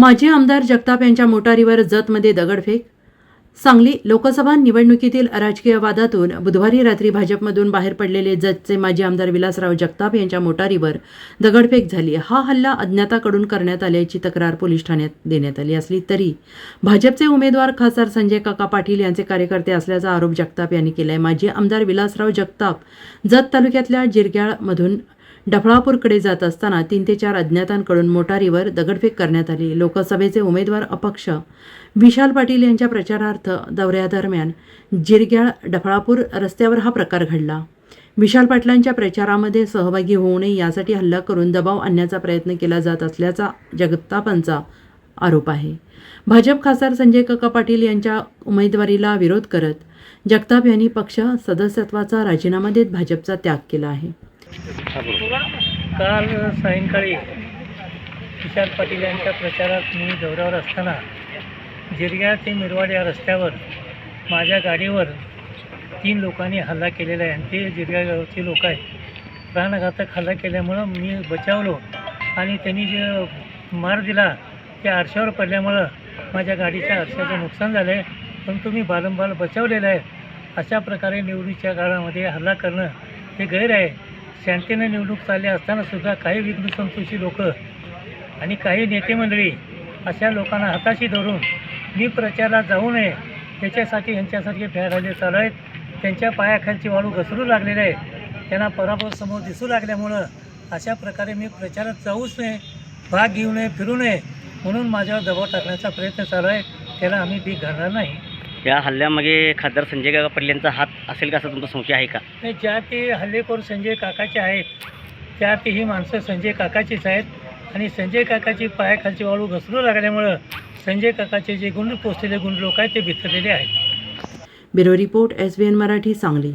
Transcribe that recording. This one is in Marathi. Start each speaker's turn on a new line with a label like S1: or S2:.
S1: माजी आमदार जगताप यांच्या मोटारीवर जतमध्ये दगडफेक. सांगली लोकसभा निवडणुकीतील राजकीय वादातून बुधवारी रात्री भाजपमधून बाहेर पडलेले जतचे माजी आमदार विलासराव जगताप यांच्या मोटारीवर दगडफेक झाली. हा हल्ला अज्ञाताकडून करण्यात आल्याची तक्रार पोलीस ठाण्यात देण्यात आली असली तरी भाजपचे उमेदवार खासदार संजय काका पाटील यांचे कार्यकर्ते असल्याचा आरोप जगताप यांनी केला आहे माजी आमदार विलासराव जगताप जत तालुक्यातल्या जिरग्याळमधून डफळापूरकडे जात असताना तीन ते चार अज्ञातांकडून मोटारीवर दगडफेक करण्यात आली. लोकसभेचे उमेदवार अपक्ष विशाल पाटील यांच्या प्रचारार्थ दौऱ्यादरम्यान जिरग्याळ डफळापूर रस्त्यावर हा प्रकार घडला. विशाल पाटलांच्या प्रचारामध्ये सहभागी होऊ नये यासाठी हल्ला करून दबाव आणण्याचा प्रयत्न केला जात असल्याचा जगतापांचा आरोप आहे. भाजप खासदार संजय काका पाटील यांच्या उमेदवारीला विरोध करत जगताप यांनी पक्ष सदस्यत्वाचा राजीनामा देत भाजपचा त्याग केला आहे.
S2: काल सायंकाळी विशाल पाटील यांच्या प्रचारात मी दौऱ्यावर असताना जिरग्या ते मिरवाड या रस्त्यावर माझ्या गाडीवर तीन लोकांनी हल्ला केलेला आहे. आणि ते जिरग्या गावचे लोक आहेत. प्राणघातक हल्ला केल्यामुळं मी बचावलो आणि त्यांनी जे मार दिला ते आरशावर पडल्यामुळं माझ्या गाडीच्या आरशाचं नुकसान झालं आहे परंतु मी बारंबार बचावलेलं आहे. अशा प्रकारे निवडीच्या काळामध्ये हल्ला करणं हे गैर आहे. शांतीनं निवडणूक चालली असतानासुद्धा काही काही विघ्नसंतोषी लोक आणि काही नेते मंडळी अशा लोकांना हाताशी धरून मी प्रचारात जाऊ नये त्याच्यासाठी यांच्यासारखे फॅराले चालू आहेत. त्यांच्या पायाखालची वाळू घसरू लागलेले आहे. त्यांना पराभव समोर दिसू लागल्यामुळं अशा प्रकारे मी प्रचारात जाऊच नये भाग घेऊ नये फिरू नये म्हणून माझ्यावर दबाव टाकण्याचा प्रयत्न चालू आहे. त्याला आम्ही भीक घालणार नाही.
S3: या हल्ल्यामागे खासदार संजय काका पाटील यांचा हात असेल का असा तुमचा संशय आहे का?
S2: नाही ज्या ते हल्लेखोर संजय काकाचे आहेत त्या ते ही माणसं संजय काकाचीच आहेत. आणि संजय काकाची पायाखालची वाळू घसरू लागल्यामुळं संजय काकाचे जे गुंड पोचलेले गुंड लोक आहेत ते बिथरलेले आहेत.
S1: Bureau report S B N Marathi Sangli.